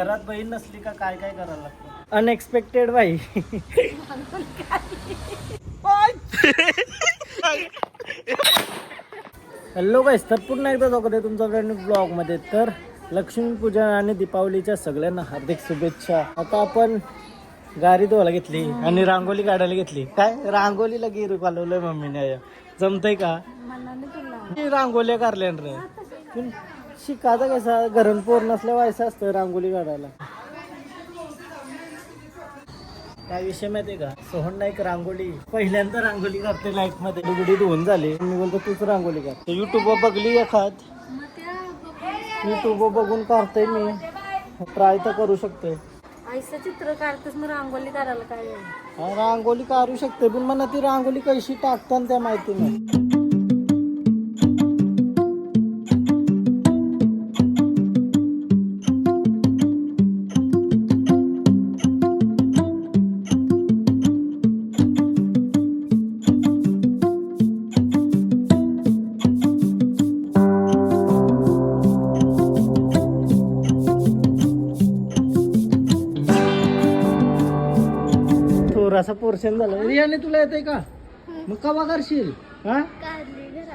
घरात बहीण नसली का काय काय करायला लागतं? अनएक्सपेक्टेड बाई. हॅलो गाईस तर पुन्हा एकदा स्वागत आहे तुमचा फ्रेंड ब्लॉगमध्ये तर लक्ष्मीपूजन आणि दीपावलीच्या सगळ्यांना हार्दिक शुभेच्छा. आता आपण गाडी धुवायला घेतली आणि रांगोली काढायला घेतली. काय? रांगोलीला गिर घालवलंय मम्मीने. जमतंय का? रांगोल्या काढल्या रे. शिकायचं कसा? घरून पोर नसल्या व्हायचं असतं रांगोली काढायला. काय विषय माहितीये का? सोहन नाईक रांगोली पहिल्यांदा रांगोली करते लाईफमध्ये. दुगडी धुवून झाली. मी बोलतो तूच रांगोली कर युट्यूब वर बघली एखाद? युट्यूब वर बघून काढतोय मी. ट्राय तर करू शकते आईचं चित्र काढतेस मग रांगोली काढायला काय? रांगोली काढू शकते पण मला ती रांगोली कशी टाकतात त्या माहिती नाही पोर्शन झाला. रियाने तुला येते का? मग कवा करशील? हा?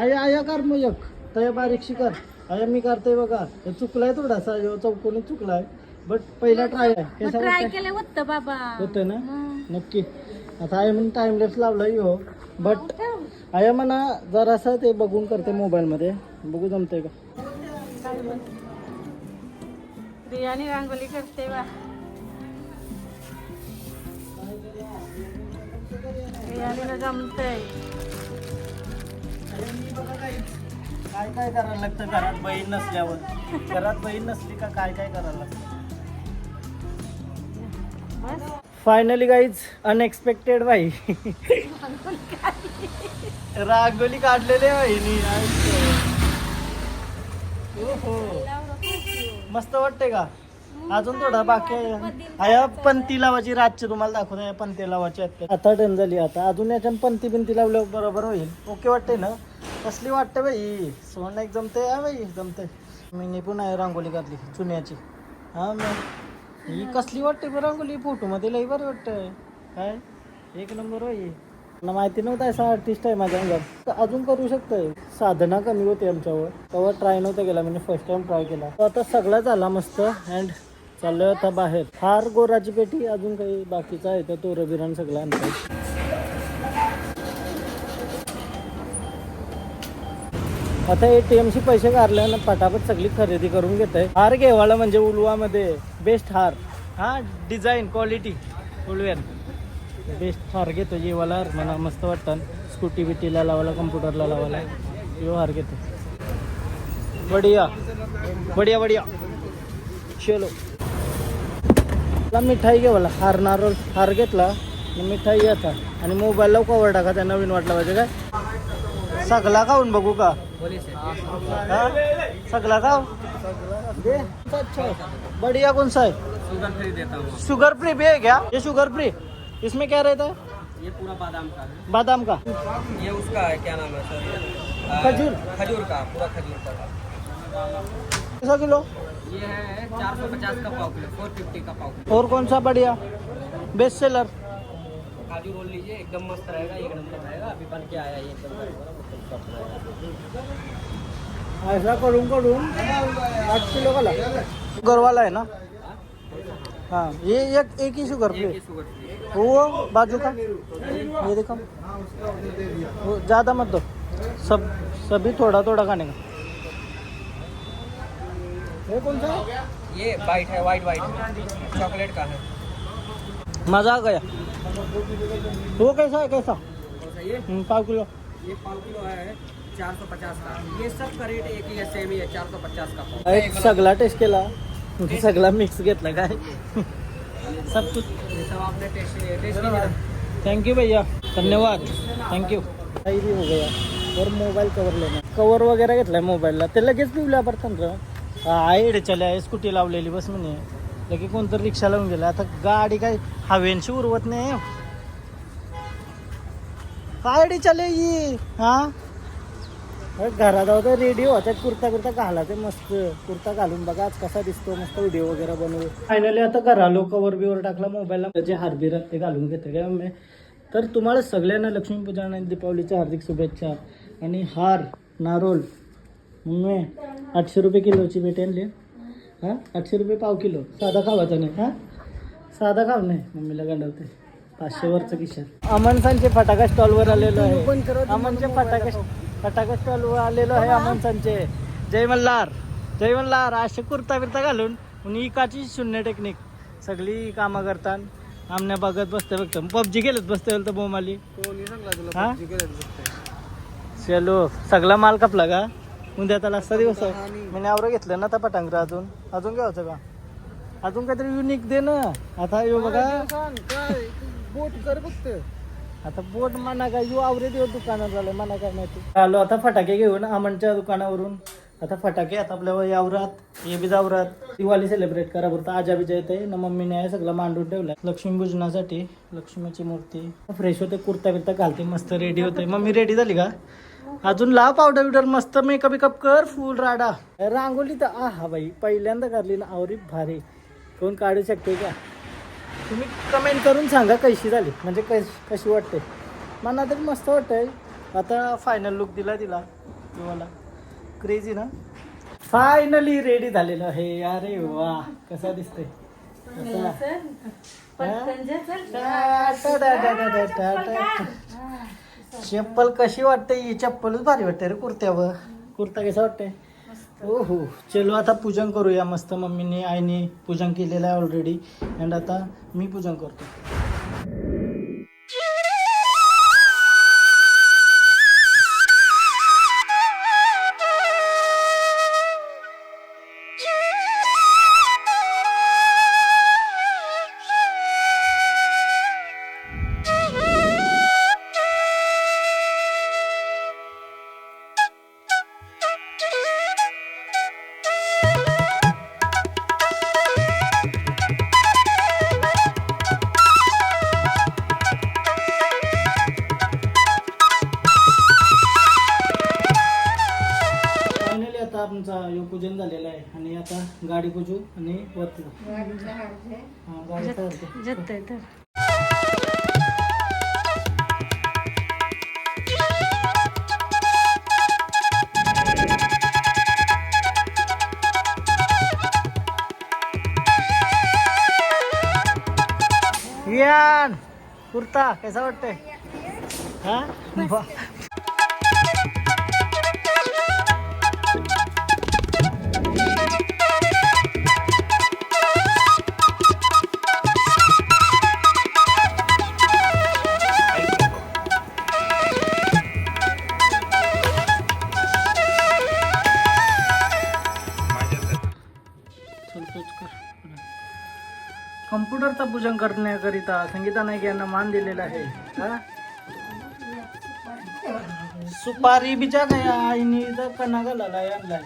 आया आया कर मग एक. तया बारीकशी कर. आया मी करतोय बघा. हे चुकलाय थोडासा ह्यो चौकोनी चुकलाय. बट पहिला ट्राय आहे. ट्राय? केलं होतं बाबा. होतंय ना. नक्की. आता आय म्हणून टाइम लेफ्ट लावला हो बट आया म्हणा जरासं ते बघून करते मोबाईल मध्ये बघू जमतंय का. रियाने रांगोली करते बा. जमतंय काय काय करायला लागतं घरात बहीण नसल्यावर? घरात बहीण नसली का काय काय करायला लागतं? बस. फायनली गाईज अनएक्सपेक्टेड बाई रांगोली काढलेली बहिणी ओहो. मस्त वाटते का? अजून थोडा बाकी आहे. आया पंती लावायची रातची तुम्हाला दाखवत. आहे पंती लावायची आहेत. आता डन झाली. आता अजून याच्यात पंती बिंती लावल्यावर बरोबर होईल. ओके वाटते ना? कसली वाटते बाई? सोनं एक जमते हा बाई जमते मी पण आहे रांगोली घातली चुन्याची. हा मग. ही कसली वाटते बरं रांगोली फोटो मध्ये लई बरं वाटतंय. काय? एक नंबर होई मला माहिती नव्हतं असा आर्टिस्ट आहे माझ्या अंगात. तर अजून करू शकतोय. साधना कमी होती आमच्यावर. तेव्हा ट्राय नव्हता केला. मी फर्स्ट टाइम ट्राय केला. तो आता सगळा झाला मस्त. अँड चाललोय आता बाहेर. फार गोराची पेटी अजून काही बाकीचं आहे. तर तोरं बिराण सगळं आणतो आता एटीएम ची पैसे काढल्यानं पटापट सगळी खरेदी करून घेत आहे हार घेवाला म्हणजे उलवामध्ये. बेस्ट हार. हा डिझाईन क्वालिटी उलव्यान. बेस्ट हार घेतो जेवाला हार. मला मस्त वाटतं. स्कूटी बिटीला लावायला कम्प्युटरला लावायला. यो हार घेतो बढिया. बढिया बढिया. चलो. मला मिठाई घेवाला हार नारळ हार घेतला आणि मिठाई घ्यायचा आणि मोबाईलला कवर टाका त्या नवीन वाटला पाहिजे काय? सगळा खाऊन बघू का? हाँ? सगला दे. अच्छा बढ़िया कौन सा है शुगर फ्री देता हूँ शुगर फ्री भी है क्या? ये शुगर फ्री इसमें क्या रहता है? ये पूरा बादाम का है। बादाम का. ये उसका है क्या नाम है सर खजूर. खजूर का पूरा खजूर का। कैसा किलो? ये है चार सौ पचास का पाव किलो फोर फिफ्टी का पाव किलो। और कौन सा बढ़िया? बेस्ट सेलर काजू रोल लीजिए एकदम मस्त रहेगा एक नंबर रहेगा। अभी बन के आया ये एकदम। ऐसा करून करून आठ किलो का लगा शुगर वाला है ना? हाँ ये एक एक ही शुगर फ्री वो बाजू का। ये देखो। ज़्यादा मत दो। सब सभी थोड़ा थोड़ा खाने का। ये कौन सा? ये वाइट है वाइट वाइट चॉकलेट का है। मज़ा आ गया। वो कैसा है कैसा? ये? हम्म, पाव किलो। ये पाव किलो है चार सौ पचास का। ये सब का रेट एक ही है सेम ही है चार सौ पचास का एक सगळा टेस्ट केला सगळा मिक्स घेतला काय सब कुछ। ये सब आपने टेस्ट टेस्ट थैंक यू भैया। धन्यवाद। थैंक यू काही भी हो गया। और मोबाईल कवर लेना। कवर वगैरे घेतलाय मोबाईलला ते लगेच पिवल्या पडतात आहे चल्या स्कूटी लावलेली बस म्हणे. लगे कोणतरी रिक्षा लावून गेला. आता गाडी काय हवेनशी उरवत नाही. काय चले ही? हा? घरात आहोत रेडिओ होता कुर्ता कुर्ता घाला ते मस्त. कुर्ता घालून बघा आज कसा दिसतो मस्त व्हिडिओ वगैरे बनवू फायनली आता घर आलो कवर बिवर टाकला मोबाईलला जे हारबीर ते घालून घेते काय मी तर तुम्हाला सगळ्यांना लक्ष्मीपूजन आणि दीपावलीच्या हार्दिक शुभेच्छा. आणि हार नारोल मम्मी आठशे रुपये किलोची भेट आणली. हां? आठशे रुपये पाव किलो. साधा खावायचा नाही. हां? साधा खाव नाही. मम्मीला गंडवते. पाचशे वरचं किशात. अमनसांचे फटाका स्टॉलवर आलेलो आहे. अमनचे फटाका फटाका स्टॉलवर आलेलो आहे अमनसांचे. जय मल्हार. जय मल्हार. असे कुर्ता बिर्ता घालून आणि इकाची शून्य टेक्निक सगळी कामं करतात आमने बघत बसते फक्त. पबजी खेळत बसते बोलतं बोमाली हा? चलो. सगळा माल कापला का? उद्या त्याला असा दिवस आहे. मी आवरं घेतलं ना आता पटांगरा अजून. अजून घ्यायचं का? अजून काहीतरी युनिक दे ना. आता यो बघा. बोट कर फक्त. आता बोट म्हणा काय यू आवरे देऊ दुकानात झालं म्हणा काय माहिती. आलो आता फटाके घेऊन अमनच्या दुकानावरून. आता फटाके आता आपल्या यावरात हे बी जावरात दिवाळी सेलिब्रेट करा बरं आजा बिजा येते ना मम्मीने आहे सगळं मांडून ठेवलाय. लक्ष्मी पूजनासाठी लक्ष्मीची मूर्ती. फ्रेश होते कुर्ता बिर्ता घालते मस्त रेडी होते. मम्मी रेडी झाली का? अजून लाव पावडर बिवडर मस्त मेकअप बिकअप कर फुल राडा. रांगोली तर आ हा बाई पहिल्यांदा करली ना आवरी भारी. कोण काढू शकते का? तुम्ही कमेंट करून सांगा कशी झाली म्हणजे कश कशी वाटते. मला तरी मस्त वाटतंय. आता फायनल लुक दिला तिला तुम्हाला. क्रेझी ना? फायनली रेडी झालेलं आहे. अरे वा कसा दिसतंय? कसा? चप्पल कशी वाटते? ही चप्पलच भारी वाटते रे कुर्त्यावर. कुर्ता कसा वाटते हो हो चलो आता पूजन करूया मस्त मम्मीने आईने पूजन केलेलं आहे ऑलरेडी अँड आता मी पूजन करतो. आमचा यो पूजन झालेलं आहे आणि आता गाडी पूजू आणि वरती जाऊ. हा, गाडी चालते. जगतंय तर वियान कुर्ता कसा वाटतंय हा वा. पूजन करण्याकरिता संगीता नाईक यांना मान दिलेला आहे. हा? सुपारी बिचार आहे आईने इथं कणा घालायला आणलाय.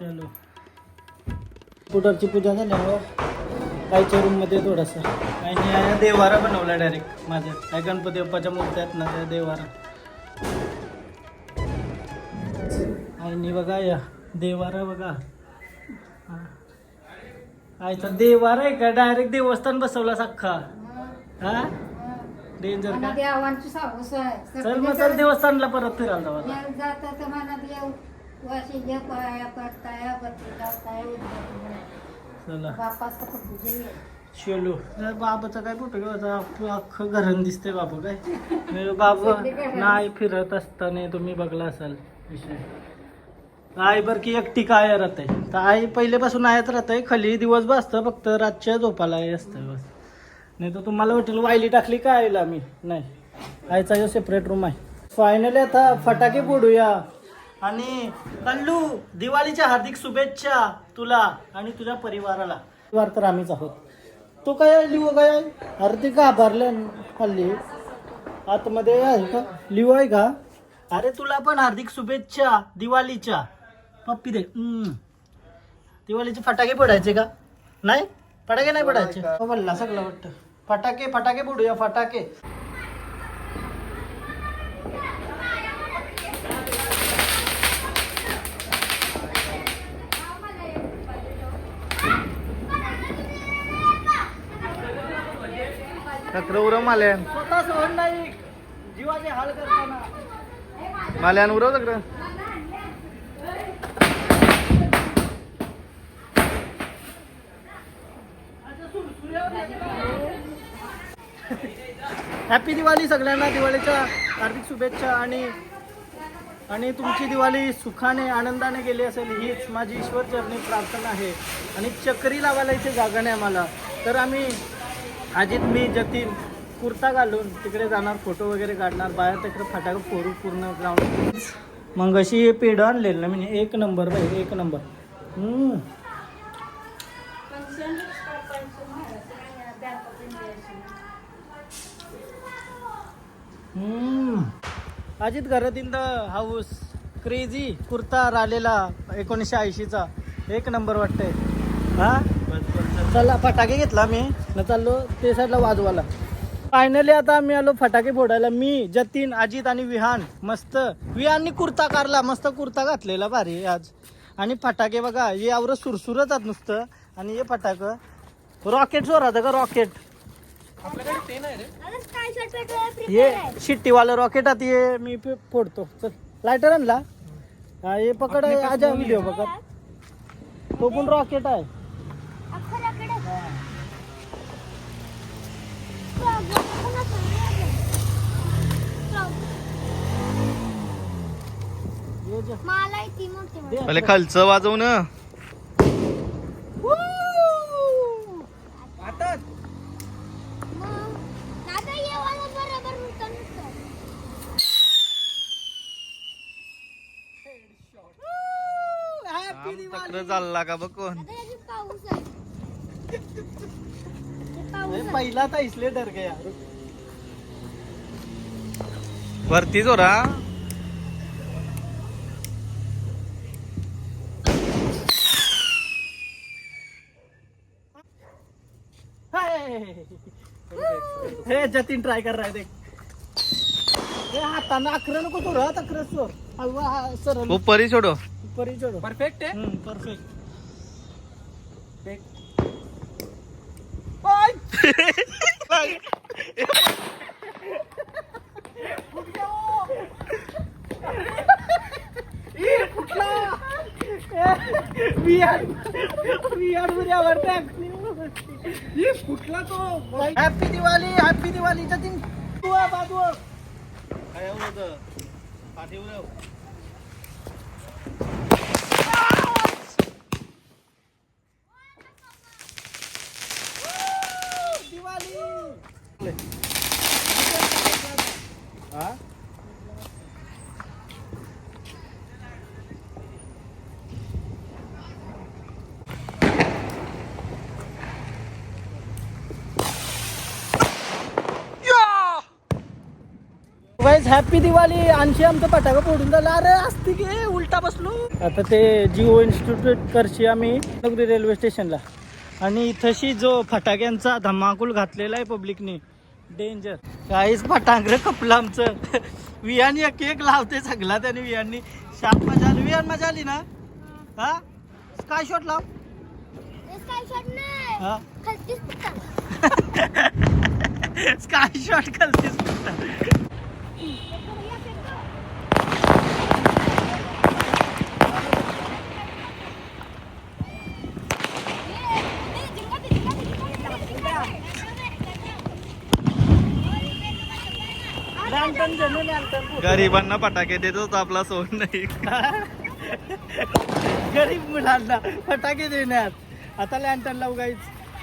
चलो. स्कूटरची पूजा झाल्यावर आईच्या रूममध्ये थोडासा. आईने देवारा बनवला डायरेक्ट माझ्या. काय गणपती बाप्पाच्या मूर्त्या आहेत ना त्या देवारा आईने बघा या देवारा बघा. हा. आईचा देवारा आहे का? डायरेक्ट देवस्थान बसवला सख्खा हा? डेंजर का? देवांची सावस आहे चल मग चल देवस्थानला परत फिरायला जाऊ आता. जाता तर म्हणा देव वाशी जे पाया पडताय बत्ती जाताय चला. बापाचं जर बाबाचा काय फोटो घ्यायचा? आपलं अख्खं घरण दिसते बाबा काय? बाबा नाही फिरत असताना तुम्ही बघला असाल. विषय. आई बर की एकटी काय राहते तर आई पहिलेपासून आयत आहे खाली दिवस बसतं फक्त रातच्या झोपाला आई असतं बस. नाही तर तुम्हाला वाटेल वायली टाकली काय आईला मी. नाही. आईचा जो सेपरेट रूम आहे. फायनली आता फटाके फोडूया. आणि कल्लू दिवाळीच्या हार्दिक शुभेच्छा तुला आणि तुझ्या परिवाराला. परिवार तर आम्हीच आहोत. तो काय लिहू काय अरे ते हल्ली. आतमध्ये आहे का? लिहू आहे का? अरे तुला पण हार्दिक शुभेच्छा दिवाळीच्या. पप्पी दे. दिवाळीचे फटाके फोडायचे का? नाही? फटाके नाही फोडायचे? हो बोलला सगळं वाटतं. फटाके फटाके फोडूया फटाके. उरव माल्यान. जीवाचे हाल करताना. माल्यान उरव सगळं. हॅपी दिवाळी सगळ्यांना. दिवाळीच्या हार्दिक शुभेच्छा आणि आणि तुमची दिवाळी सुखाने आनंदाने गेली असेल हीच माझी ईश्वर चरणी प्रार्थना आहे. आणि चक्री लावायला इथे जागा नाही आम्हाला. तर आम्ही आजीत मी जतीन कुर्ता घालून तिकडे जाणार फोटो वगैरे काढणार बाहेर तिकडे फटाका फोरू पूर्ण ग्राउंड मग अशी हे पेढं आणलेलं ना मी एक नंबर बाई एक नंबर. अजित घरात in the house. Crazy kurta राहिलेला एकोणीसशे ऐंशीचा. एक नंबर वाटतंय. हा? चला फटाके घेतला मी. न चाललो ते साईडला वाजवाला फायनली आता आम्ही आलो फटाके फोडायला. मी जतीन अजित आणि विहान. मस्त. विहाननी कुर्ता काढला. मस्त कुर्ता घातलेला भारी आज. आणि फटाके बघा हे यावर सुरसुरत आहात नुसतं. आणि हे फटाक. रॉकेट जोर राहतं का रॉकेट ये शिट्टीवालं रॉकेट आता ये मी पे- फोडतो. चल लायटर आणला. हा ये पकड आजा व्हिडिओ पकड. तो पण रॉकेट आहे ये जा. मला ती मोठी दे. पहिले खालचं वाजव ना मग दादा येवाला बरोबर होतं नुसतं. चक्र चालला का बघ कोण? पाऊस आहे. हे. पहिला था इसलिए डर गया वरती जोरा हे जतीन ट्राय कर रहा है देख. हे हातानं अखरं नको तो राहत अखरं सोर हलवा हा सरळ. ऊपर ही ऊपर ही चढो परफेक्ट है हम्म परफेक्ट कुठला? तो? हॅपी दिवाळी हॅपी दिवाळी जतीन तू आहे बाजू दिवाळी हा वाईज हॅपी दिवाळी आणखी आमचं फटाका फोडून झाला. अरे असती की उलटा बसलो. आता ते जिओ इन्स्टिट्यूट करशी आम्ही नगरी रेल्वे स्टेशनला. आणि इथंशी जो फटाक्यांचा धमाकूल घातलेला आहे पब्लिकने डेंजर काहीच फटांगर कपलं आमचं. विहान एक एक लावते सगळा त्याने विहाननी. शाप मजा आली विहान मजा आली ना? हा? काय शॉट लाव. हे? स्काय शॉट खालतीच गरिबांना फटाके देत होता आपला सोन नाही. गरीब मुलांना फटाके देण्यात. आता लॅन्टन लावू गाईच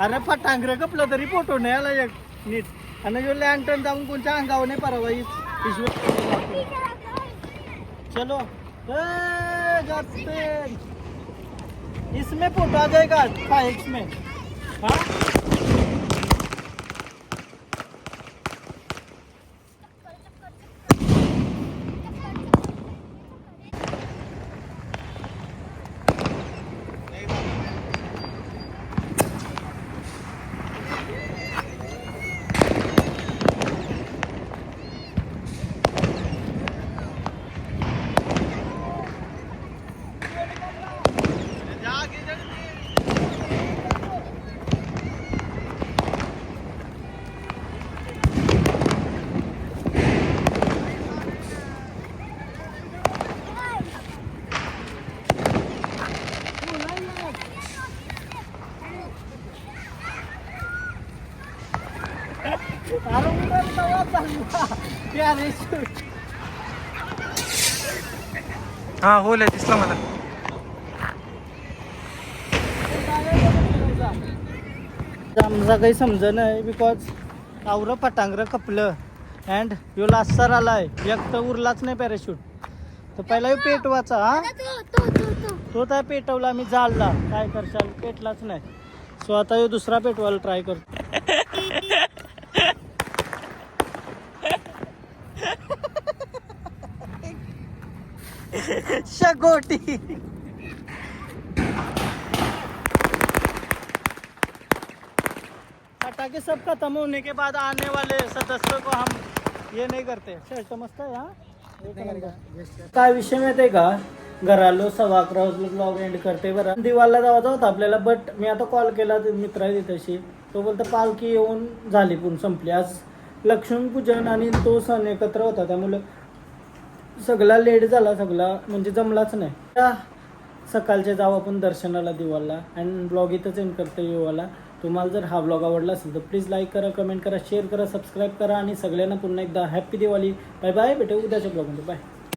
अरे फटांगर कपलं तरी फोटो नाही आला एक नीट. आणि जो लॅन्टन जाऊन कोणच्या अंगावर नाही परवाईच ईश्वर चलो. इसमें फोटो आ जाएगा फाइव एक्स में हाँ? हा हो लय दिसला मला. आमचा काही समज नाही बिकॉज आवरं पटांगरं कपलं अँड यो लास्टर आलाय. एक तर उरलाच नाही पॅराशूट तर पहिला पेटवाचा हा? तो त्या पेटवला मी जाळला. काय करशाल? पेटलाच नाही. सो आता ह्यो दुसरा पेटवायला ट्राय करतो. शगोटी. पटाखे सब खत्म होने के बाद आने वाले सदस्यों को हम ये नहीं करते। आहे हा. काय विषय माहिती आहे का? घरालो सव्वा अकरा ब्लॉग एंड करते बरं. दिवाळला जायचं होतं आपल्याला बट मी आता कॉल केला मित्र तिथेशी तो बोलतो पालखी येऊन झाली पण संपली. आज लक्ष्मीपूजन आणि तो सण एकत्र होता त्यामुळे सगळा लेट झाला सगळा म्हणजे जमलाच नाही. त्या सकाळचे जाऊ आपण दर्शनाला दिवाला अँड ब्लॉग इथंच एंड करतो येवाला. तुम्हाला जर हा ब्लॉग आवडला असेल तर प्लीज लाईक करा कमेंट करा शेअर करा सबस्क्राईब करा आणि सगळ्यांना पुन्हा एकदा हॅप्पी दिवाळी. बाय बाय भेटू उद्याच्या ब्लॉगमध्ये बाय